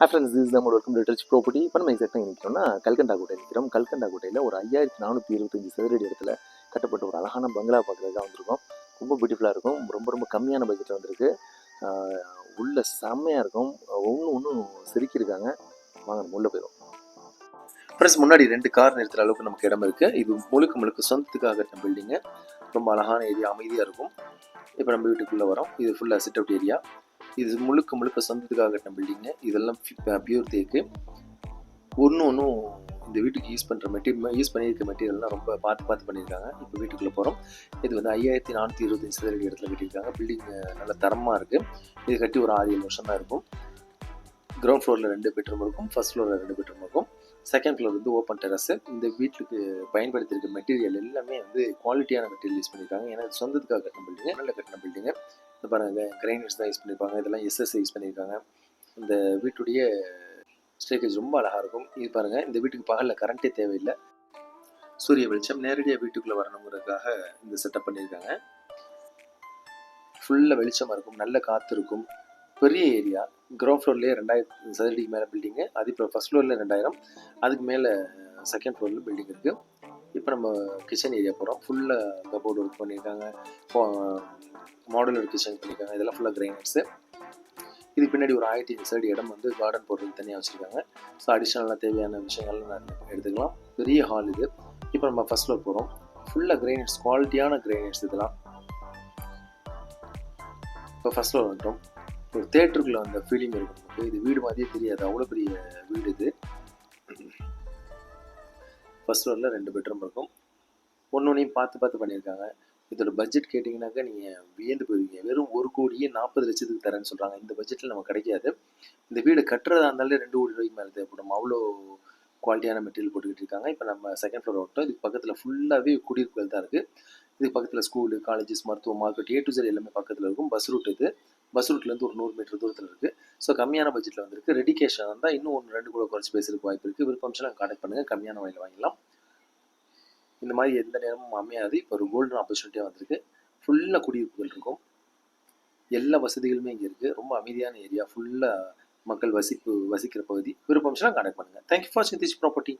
Friends this நம்ம welcome to rich property இப்போ நம்ம எக்ஸாக்டாக நிற்கிறோம்னா கல்கண்டா கோட்டை நிற்கிறோம் கல்கண்டா கோட்டையில் ஒரு ஐயாயிரத்தி நானூற்றி இருபத்தஞ்சி சதுரடி இடத்துல கட்டப்பட்ட ஒரு அழகான பங்களா பார்க்குறதுக்காக வந்திருக்கோம். ரொம்ப பியூட்டிஃபுல்லாக இருக்கும். ரொம்ப ரொம்ப கம்மியான பட்ஜெட்டில் வந்திருக்கு. ஆஹ் உள்ள செம்மையாக இருக்கும். ஒன்று ஒன்றும் செதுக்கியிருக்காங்க வாங்க நம்ம உள்ளே போயிடும் ஃப்ரெண்ட்ஸ் முன்னாடி ரெண்டு கார் நிறுத்துற அளவுக்கு நமக்கு இடம் இருக்குது இது முழுக்க முழுக்க சொந்தத்துக்காக கட்டின பில்டிங்கு ரொம்ப அழகான ஏரியா அமைதியாக இருக்கும். இப்போ நம்ம வீட்டுக்குள்ளே வரோம். இது ஃபுல்லாக சிட் அவுட் ஏரியா இது முழுக்க முழுக்க சொந்தத்துக்காக கட்டின பில்டிங்கு இதெல்லாம் பியூர் தேக்கு ஒன்று ஒன்றும் இந்த வீட்டுக்கு யூஸ் பண்ணுற மெட்டீரியல் யூஸ் பண்ணியிருக்க மெட்டீரியல்லாம் ரொம்ப பார்த்து பார்த்து பண்ணியிருக்காங்க. இப்போ வீட்டுக்குள்ளே போகிறோம் இது வந்து ஐயாயிரத்தி நானூற்றி இருபத்தஞ்சி சதுரடி இடத்துல கட்டியிருக்காங்க. பில்டிங் நல்ல தரமாக இருக்குது இது கட்டி ஒரு ஆறு ஏழு வருஷம் தான் இருக்கும் கிரவுண்ட் ஃப்ளோரில் ரெண்டு பெட்ரூம் இருக்கும். ஃபர்ஸ்ட் ஃப்ளோரில் ரெண்டு பெட்ரூம் இருக்கும். செகண்ட் ஃப்ளோர் வந்து ஓப்பன் டெரஸு இந்த வீட்டுக்கு பயன்படுத்தியிருக்க மெட்டீரியல் எல்லாமே வந்து குவாலிட்டியான மெட்டீரியல் யூஸ் பண்ணியிருக்காங்க. ஏன்னா சொந்தத்துக்காக கட்டின பில்டிங்கு நல்ல கட்டின பில்டிங்கு இந்த பாருங்க கிரைனர்ஸ் தான் யூஸ் பண்ணியிருப்பாங்க இதெல்லாம் எஸ்எஸ் யூஸ் பண்ணியிருக்காங்க இந்த வீட்டுடைய ஸ்டேக்கேஜ் ரொம்ப அழகாக இருக்கும். இது பாருங்கள் இந்த வீட்டுக்கு பகலில் கரண்ட்டே தேவையில்லை. சூரிய வெளிச்சம் நேரடியாக வீட்டுக்குள்ளே வரணுங்கிறதுக்காக இந்த செட்டப் பண்ணியிருக்காங்க ஃபுல்லாக வெளிச்சமாக இருக்கும். நல்ல காற்று இருக்கும். பெரிய ஏரியா கிரவுண்ட் ஃப்ளோர்லேயே ரெண்டாயிரம் சதுரடிக்கு மேலே பில்டிங்கு அது இப்போ ஃபஸ்ட் ஃப்ளோரில் ரெண்டாயிரம். அதுக்கு மேலே செகண்ட் ஃப்ளோரில் பில்டிங் இருக்குது இப்போ நம்ம கிச்சன் ஏரியா போகிறோம் ஃபுல்லாக கபோர்டு ஒர்க் பண்ணியிருக்காங்க மாடலர் கிச்சன் பண்ணியிருக்காங்க இதெல்லாம் ஃபுல்லாக கிரைனட்ஸு இது பின்னாடி ஒரு ஆயிரத்தி சைடு இடம் வந்து கார்டன் போடுறதுக்கு தனியாக வச்சுருக்காங்க. ஸோ அடிஷ்னலாக தேவையான விஷயங்கள்லாம் நான் எடுத்துக்கலாம். பெரிய ஹால் இது. இப்போ நம்ம ஃபர்ஸ்ட் ஃப்ளோர் போகிறோம் ஃபுல்லாக கிரைனட்ஸ் குவாலிட்டியான கிரைனட்ஸ் இதெல்லாம். இப்போ ஃபஸ்ட் ஃப்ளோர் வந்துட்டோம். ஒரு தேட்டருக்குள்ளே அந்த ஃபீலிங் இருக்கும். இது வீடு மாதிரியே தெரியாது. அவ்வளோ பெரிய வீடு இது. ஃபஸ்ட் ஃப்ளோரில் ரெண்டு பெட்ரூம் இருக்கும். ஒன்று ஒன்றையும் பார்த்து பார்த்து பண்ணியிருக்காங்க. இதோட பட்ஜெட் கேட்டிங்கனாக்கா நீங்கள் வியந்து போயிருவீங்க. வெறும் ஒரு கோடியே நாற்பது லட்சத்துக்கு தரேன்னு சொல்கிறாங்க இந்த பட்ஜெட்டில் நமக்கு கிடைக்காது. இந்த வீடு கட்டுறதா இருந்தாலே ரெண்டு கோடி ரூபாய்க்கு மேலே தேவைப்படும். அவ்வளோ குவாலிட்டியான மெட்டீரியல் போட்டுக்கிட்டு இருக்காங்க. இப்போ நம்ம செகண்ட் ஃப்ளோர் விட்டோம் இதுக்கு பக்கத்தில் ஃபுல்லாகவே குடியிருப்புகள் தான் இருக்குது இதுக்கு பக்கத்தில் ஸ்கூலு காலேஜஸ் மருத்துவம் மார்க்கெட் ஏ டு ஜெட் எல்லாமே பக்கத்தில் இருக்கும். பஸ் ரூட் இது. பஸ் ரூட்லேருந்து ஒரு நூறு மீட்டர் தூரத்தில் இருக்குது ஸோ கம்மியான பட்ஜெட்டில் வந்திருக்கு. ரெடிகேஷன் இருந்தால் இன்னும் ஒன்று ரெண்டு கூட குறைச்சி பேசுறதுக்கு வாய்ப்பு இருக்குது விருப்பம்லாம் கான்டாக்ட் பண்ணுங்கள் கம்மியான வகையில் வாங்கலாம் இந்த மாதிரி எந்த நேரமும் அமையாது. இப்போ ஒரு கோல்டன் ஆப்பர்ச்சுனிட்டியாக வந்திருக்கு. ஃபுல்லாக குடியிருப்புகள் இருக்கும். எல்லா வசதிகளுமே இங்கே இருக்குது ரொம்ப அமைதியான ஏரியா ஃபுல்லாக மக்கள் வசிப்பு வசிக்கிற பகுதி. விருப்பம்னா கான்டாக்ட் பண்ணுங்கள் தேங்க்யூ ஃபார் சிந்திச் ப்ராப்பர்ட்டி